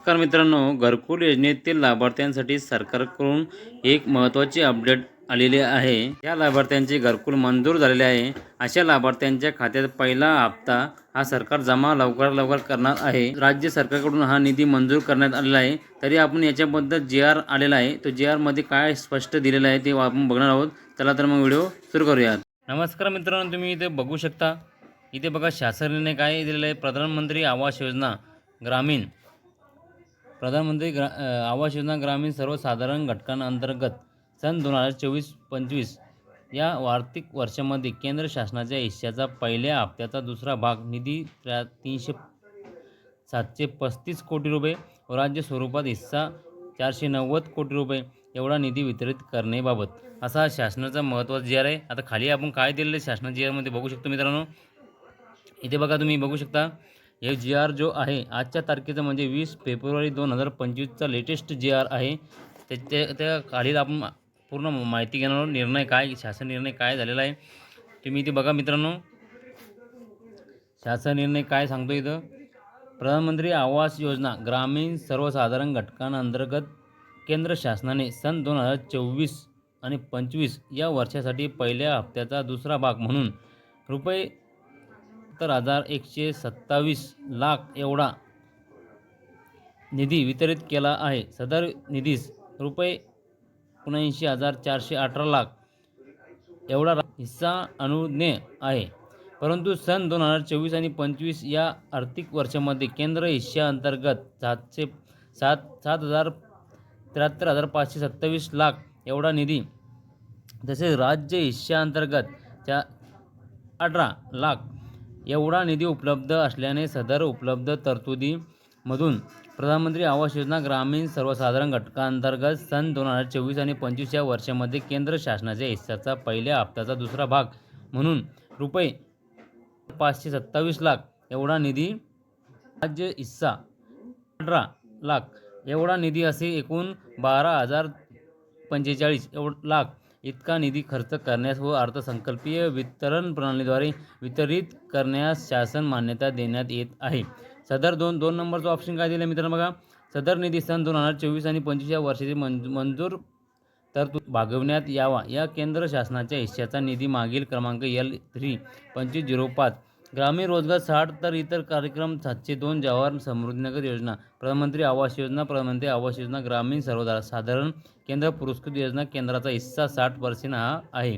नमस्कार मित्रांनो घरकुल योजनेतील लाभार्थ्यांसाठी सरकारकडून एक महत्त्वाची अपडेट आलेली आहे. या लाभार्थ्यांचे घरकुल मंजूर झालेले आहे. अशा लाभार्थ्यांच्या खात्यात पहिला हप्ता हा सरकार जमा लवकरात लवकर करणार आहे. राज्य सरकारकडून हा निधी मंजूर करण्यात आलेला आहे. तरी आपण याच्याबद्दल जी आर आलेला आहे तो जी आरमध्ये काय स्पष्ट दिलेलं आहे ते आपण बघणार आहोत. चला तर मग व्हिडिओ सुरू करूयात. नमस्कार मित्रांनो तुम्ही इथे बघू शकता. इथे बघा शासनाने काय दिलेलं आहे? प्रधानमंत्री आवास योजना ग्रामीण. प्रधानमंत्री ग्रा आवास योजना ग्रामीण सर्वसाधारण घटकांअंतर्गत सन दोन हजार चोवीस पंचवीस या आर्थिक वर्षामध्ये केंद्र शासनाच्या हिश्श्याचा पहिल्या हप्त्याचा दुसरा भाग निधी त्र्या तीनशे सातशे पस्तीस कोटी रुपये व राज्य स्वरूपात हिस्सा चारशे नव्वद कोटी रुपये एवढा निधी वितरित करण्याबाबत असा शासनाचा महत्त्वाचा जी आर आहे. आता खाली आपण काय दिलेलं आहे शासनाच्या जी आरमध्ये बघू शकतो मित्रांनो. इथे बघा तुम्ही बघू शकता. हे जी आर जो आहे आजच्या तारखेचं म्हणजे वीस फेब्रुवारी दोन हजार पंचवीसचा लेटेस्ट जी आर आहे. त्याच्या त्या खाली आपण पूर्ण माहिती घेणार निर्णय काय शासन निर्णय काय झालेला आहे. तुम्ही इथे बघा मित्रांनो. शासन निर्णय काय सांगतो इथं? प्रधानमंत्री आवास योजना ग्रामीण सर्वसाधारण घटकांअंतर्गत केंद्र शासनाने सन दोन हजार चोवीस आणि पंचवीस या वर्षासाठी पहिल्या हप्त्याचा दुसरा भाग म्हणून रुपये सत्तर हजार एकशे सत्तावीस लाख एवढा निधी वितरित केला आहे. सदर निधीस रुपये एकोणऐंशी हजार चारशे अठरा लाख एवढा हिस्सा अनुज्ञेय आहे. परंतु सन दोन हजार चोवीस आणि पंचवीस या आर्थिक वर्षामध्ये केंद्र हिश्श्याअंतर्गत सातशे सात सात हजार त्र्याहत्तर हजार पाचशे सत्तावीस लाख एवढा निधी तसेच राज्य हिश्श्याअंतर्गत च्या अठरा लाख एवढा निधी उपलब्ध असल्याने सदर उपलब्ध तरतुदीमधून प्रधानमंत्री आवास योजना ग्रामीण सर्वसाधारण घटकांतर्गत सन दोन हजार चोवीस आणि पंचवीस या वर्षामध्ये केंद्र शासनाच्या हिस्साचा पहिल्या हप्त्याचा दुसरा भाग म्हणून रुपये पाचशे सत्तावीस लाख एवढा निधी राज्य हिस्सा अठरा लाख एवढा निधी असे एकूण बारा हजार पंचेचाळीस एवढ लाख इतका निधी खर्च करण्यास व अर्थसंकल्पीय वितरण प्रणालीद्वारे वितरित करण्यास शासन मान्यता देण्यात येत आहे. सदर दोन दोन नंबरचं ऑप्शन काय दिलं मित्रांनो बघा? सदर निधी सन दोन हजार चोवीस आणि पंचवीस या वर्षाची मंज मंजूर तरतूद भागवण्यात यावा. या केंद्र शासनाच्या हिश्श्याचा निधी मागील क्रमांक एल थ्री पंचवीस झिरो पाच ग्रामीण रोजगार साठ तर इतर कार्यक्रम सातशे दोन जवाहर समृद्धीनगर योजना प्रधानमंत्री आवास योजना प्रधानमंत्री आवास योजना ग्रामीण सर्वसाधारण साधारण केंद्र पुरस्कृत योजना केंद्राचा हिस्सा साठ पर्सेंट हा आहे.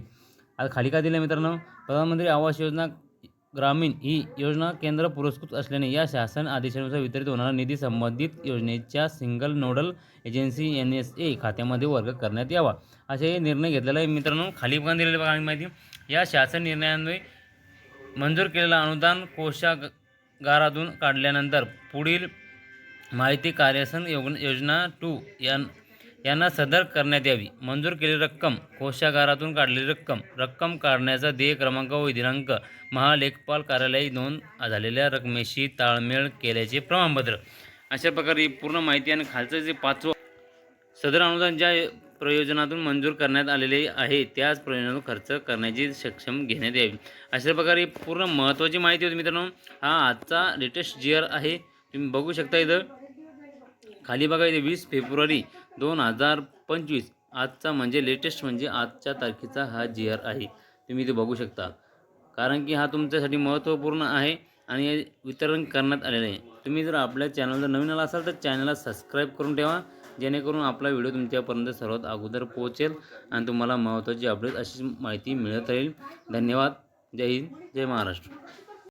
आता खाली काय दिलं मित्रांनो? प्रधानमंत्री आवास योजना ग्रामीण ही योजना केंद्र पुरस्कृत असल्याने या शासन आदेशानुसार वितरित होणारा निधी संबंधित योजनेच्या single nodal agency N S A खात्यामध्ये वर्ग करण्यात यावा. असे निर्णय घेतलेला आहे मित्रांनो. खाली पण दिलेले बघा माहिती. या शासन निर्णयान्वये मंजूर केलेलं अनुदान कोशागारातून काढल्यानंतर पुढील माहिती कार्यसन योग योजना टू यां यांना सदर करण्यात यावी. मंजूर केलेली रक्कम कोशागारातून काढलेली रक्कम. रक्कम काढण्याचा देय क्रमांक व दिनांक महालेखपाल कार्यालय नोंद झालेल्या रकमेशी ताळमेळ केल्याचे प्रमाणपत्र. अशा प्रकारे पूर्ण माहिती आणि खालचं जे पाचवं सदर अनुदान ज्या प्रयोजनातून मंजूर करण्यात आलेले आहे. त्याच प्रयोजनातून खर्च करण्याची सक्षम घेण्यात यावी. अशा प्रकारे पूर्ण महत्त्वाची माहिती होती मित्रांनो. हा आजचा लेटेस्ट जी आर आहे. तुम्ही बघू शकता इथं. खाली बघा इथे वीस फेब्रुवारी दोन हजार पंचवीस. आजचा म्हणजे लेटेस्ट म्हणजे आजच्या तारखेचा हा जी आर आहे. तुम्ही इथे बघू शकता. कारण की हा तुमच्यासाठी महत्त्वपूर्ण आहे आणि वितरण करण्यात आलेलं आहे. तुम्ही जर आपल्या चॅनल जर नवीन आला असाल तर चॅनलला सबस्क्राईब करून ठेवा. जेणेकरून आपला व्हिडिओ तुमच्यापर्यंत सर्वात अगोदर पोहोचेल आणि तुम्हाला महत्त्वाची अपडेट अशी माहिती मिळत राहील. धन्यवाद. जय हिंद. जय महाराष्ट्र.